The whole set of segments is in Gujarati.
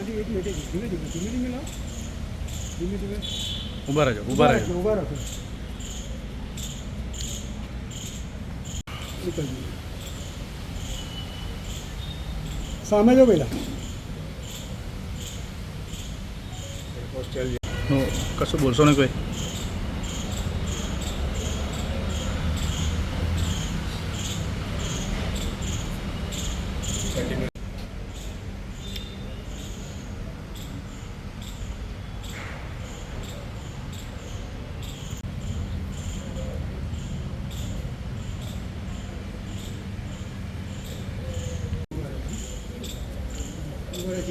આંટી એક મિનિટ ધીમે ધીમે ધીમે ધીમે લાવ ધીમે ધીમે ઊભા રહેજો. ઊભા રહેજો. ઊભા રાખો. સામે જો પેલા કશું બોલશો નહીં કોઈ?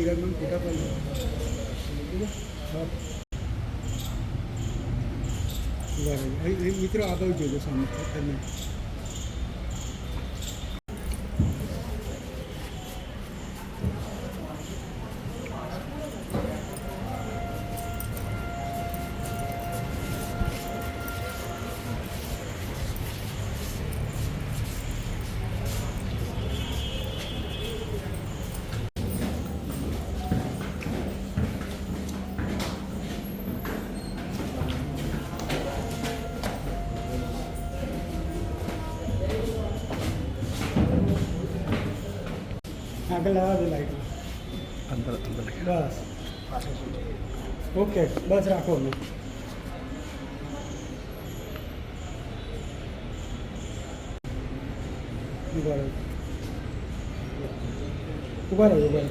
રહેજો. અહીં- અહીં મિત્રો આગળ જોજો સામે. આગળ લાવવા દે લાઈટ. અંદર અંદર બસ. ઓકે બસ રાખો અમે ઊભા રહો. રહો ઊભા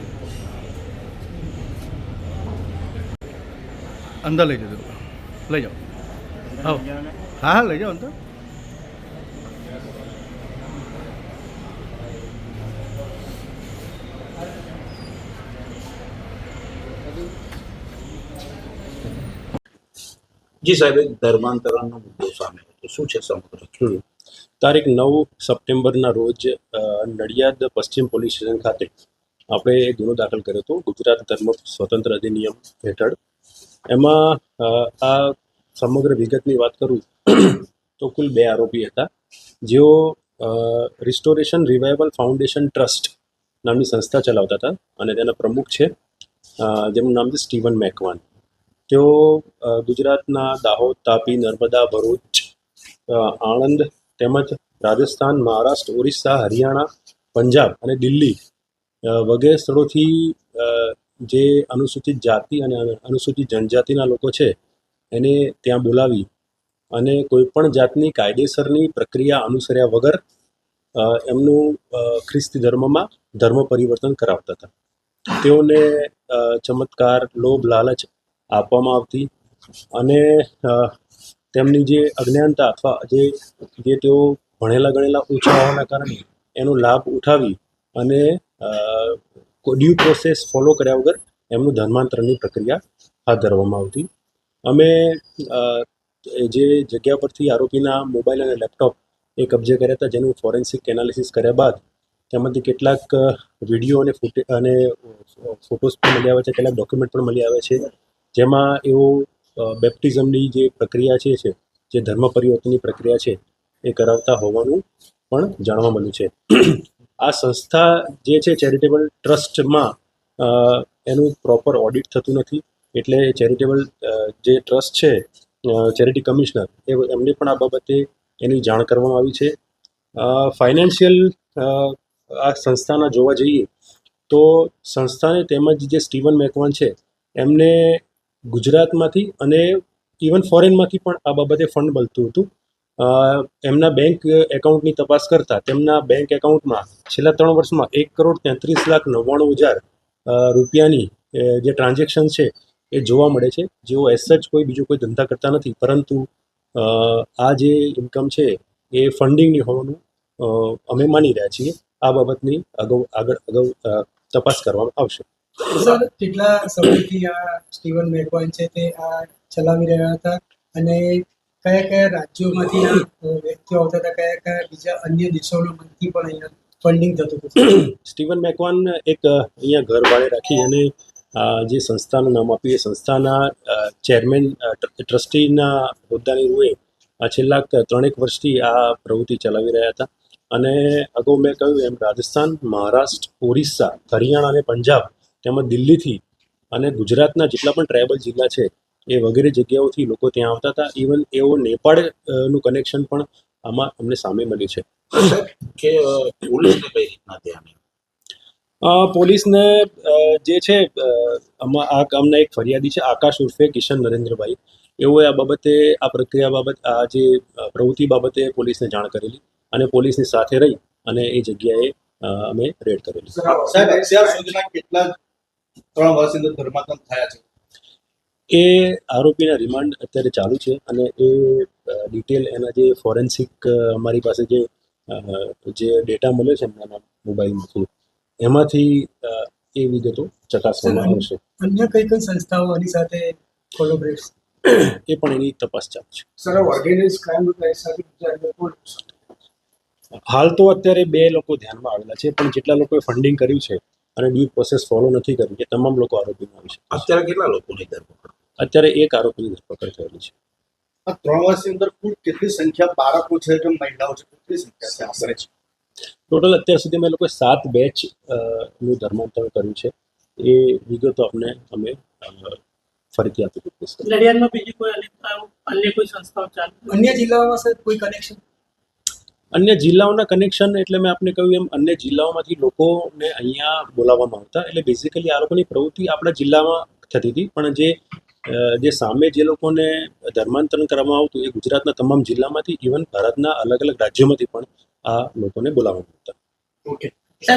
અંદર લઈ જજો. લઈ જાઓ. હા હા લઈ જાઓ અંદર. જી સાહેબ, એક ધર્માંતરણનો મુદ્દો સામે હતો. શું છે સમગ્ર? તારીખ નવ સપ્ટેમ્બરના રોજ નડિયાદ પશ્ચિમ પોલીસ સ્ટેશન ખાતે આપણે ગુનો દાખલ કર્યો હતો, ગુજરાત ધર્મ સ્વતંત્ર અધિનિયમ હેઠળ. એમાં આ સમગ્ર વિગતની વાત કરું તો કુલ બે આરોપી હતા. જેઓ રિસ્ટોરેશન રિવાઇવલ ફાઉન્ડેશન ટ્રસ્ટ નામની સંસ્થા ચલાવતા હતા અને તેના પ્રમુખ છે જેમનું નામ છે સ્ટીવન મેકવાન. તેઓ ગુજરાતના દાહોદ, તાપી, નર્મદા, ભરૂચ આણંદ તેમજ રાજસ્થાન, મહારાષ્ટ્ર, ઓરિસ્સા, હરિયાણા, પંજાબ અને દિલ્હી વગેરે સ્થળોથી જે અનુસૂચિત જાતિ અને અનુસૂચિત જનજાતિના લોકો છે, એને ત્યાં બોલાવી અને કોઈપણ જાતની કાયદેસરની પ્રક્રિયા અનુસર્યા વગર એમનું ખ્રિસ્તી ધર્મમાં ધર્મ પરિવર્તન કરાવતા હતા. તેઓને ચમત્કાર, લોભ, લાલચ આપવામાં આવતી. અને તેમની જે અજ્ઞાનતા અથવા જે જે તેઓ ભણેલા ગણેલા ઓછા હોવાના કારણે એનો લાભ ઉઠાવી અને ડ્યુ પ્રોસેસ ફોલો કર્યા વગર એમનું ધર્માંતરણની પ્રક્રિયા હાથ ધરવામાં આવતી. અમે જે જગ્યા પરથી આરોપીના મોબાઈલ અને લેપટોપ એ કબજે કર્યા હતા, જેનું ફોરેન્સિક એનાલિસિસ કર્યા બાદ તેમાંથી કેટલાક વીડિયો અને ફૂટે અને ફોટોસ પણ મળી આવે છે, કેટલાક ડોક્યુમેન્ટ પણ મળી આવે છે. જેમાં એઓ બેપ્ટિઝમની જે પ્રક્રિયા છે છે, જે ધર્મ પરિવર્તનની પ્રક્રિયા છે, એ કરાવતા હોવાનું પણ જાણવા મળ્યું છે. આ સંસ્થા જે છે ચેરિટેબલ ટ્રસ્ટમાં એનું પ્રોપર ઓડિટ થતું નથી. એટલે ચેરિટેબલ જે ટ્રસ્ટ છે ચેરિટી કમિશનર એ એમને પણ આ બાબતે એની જાણ કરવામાં આવી છે. ફાઇનાન્શિયલ આ સંસ્થાના જોવા જઈએ તો સંસ્થાને તેમજ જે સ્ટીવન મેકવાન છે, એમને ગુજરાતમાંથી અને ઇવન ફોરેનમાંથી પણ આ બાબતે ફંડ મળતું હતું. એમના બેંક એકાઉન્ટની તપાસ કરતાં તેમના બેંક એકાઉન્ટમાં છેલ્લા ત્રણ વર્ષમાં એક કરોડ તેત્રીસ લાખ નવ્વાણું હજાર રૂપિયાની જે ટ્રાન્ઝેક્શન છે એ જોવા મળે છે. જેઓ એસ સચ કોઈ બીજો કોઈ ધંધા કરતા નથી. પરંતુ આ જે ઇન્કમ છે એ ફંડિંગની હોવાનું અમે માની રહ્યા છીએ. આ બાબતની અગાઉ આગળ અગાઉ તપાસ કરવામાં આવશે. સર, કેટલા સમયથી આ સ્ટીવન મેકવાન છે તે આ ચલાવી રહ્યા હતા? અને કયા કયા રાજ્યોમાંથી આ વ્યક્તિઓ આવતા હતા? કયા કયા બીજા અન્ય દેશોમાંથી પણ અહીંયા ફંડિંગ થતું હતું? સ્ટીવન મેકવાન એક અહીંયા ઘર ભાડે રાખી અને જે સંસ્થાનું નામ આપ્યું, એ સંસ્થાના ચેરમેન ટ્રસ્ટીના હોદ્દાની રૂએ છેલ્લા ત્રણેક વર્ષથી આ પ્રવૃત્તિ ચલાવી રહ્યા હતા. અને અગાઉ મેં કહ્યું એમ, રાજસ્થાન, મહારાષ્ટ્ર, ઓરિસ્સા, હરિયાણા અને પંજાબ તેમજ દિલ્હીથી અને ગુજરાતના જેટલા પણ ટ્રાઇબલ જિલ્લા છે એ વગેરે જગ્યાઓથી લોકો ત્યાં આવતા હતા. ઇવન એવો નેપાળનું કનેક્શન પણ આમાં અમને સામે મળ્યું છે. કે પોલીસને કઈ રીતના ધ્યાન પોલીસને જે છે આમાં આ કામના એક ફરિયાદી છે આકાશ ઉર્ફે કિશન નરેન્દ્રભાઈ. એઓએ આ બાબતે આ પ્રક્રિયા બાબત આ જે પ્રવૃત્તિ બાબતે પોલીસને જાણ કરેલી અને પોલીસની સાથે રહી અને એ જગ્યાએ અમે રેડ કરેલી. સાહેબ અત્યાર સુધીના કેટલા ત્રણ વર્ષની અંદર ધર્માંતરણ થયા છે. એ આરોપીના રિમાન્ડ અત્યારે ચાલુ છે અને એ ડિટેલ એના જે ફોરેન્સિક અમારી પાસે જે જે ડેટા મળ્યો છે એમના મોબાઈલમાંથી એમાંથી એ વિગતો ચકાસવામાં આવશે. અન્ય કઈ કઈ સંસ્થાઓ આની સાથે કોલોબરેટ એ પણ એની તપાસ ચાલુ છે. સર ઓર્ગેનાઇઝ ક્રાઇમ સાથે હાલ તો અત્યારે બે લોકો ધ્યાનમાં આવેલા છે પણ જેટલા લોકોએ ફંડિંગ કર્યું છે અને ડ્યુ પ્રોસેસ ફોલો નથી કરી એ તમામ લોકો આરોપીમાં આવી છે અત્યારે કેટલા લોકોની ધરપકડ? અત્યારે એક આરોપીની ધરપકડ થયેલી છે. આ ત્રણ વર્ષની અંદર કુલ કેટલી સંખ્યા બાળકો છે કે મહિલાઓ છે? કેટલી સંખ્યા છે આશરે છે? ટોટલ અત્યાર સુધી અમે લોકોએ સાત બેચનું ધર્માંતર કર્યું છે. એ વિગતો આપને અમે ફરીથી આપી દીધી છે નડિયાદમાં બીજી કોઈ અન્ય અન્ય કોઈ સંસ્થાઓ ચાલુ અન્ય જિલ્લાઓમાં સર કોઈ કનેક્શન અન્ય જિલ્લાઓના કનેક્શન એટલે મેં આપને કહ્યું એમ, અન્ય જિલ્લાઓમાંથી લોકોને અહીંયા બોલાવવામાં આવતા. એટલે બેઝિકલી આ લોકોની પ્રવૃત્તિ આપણા જિલ્લામાં થતી હતી. પણ જે જે સામે જે લોકોને ધર્માંતરણ કરવામાં આવતું એ ગુજરાતના તમામ જિલ્લામાંથી ઇવન ભારતના અલગ અલગ રાજ્યોમાંથી પણ આ લોકોને બોલાવવામાં આવતા. ઓકે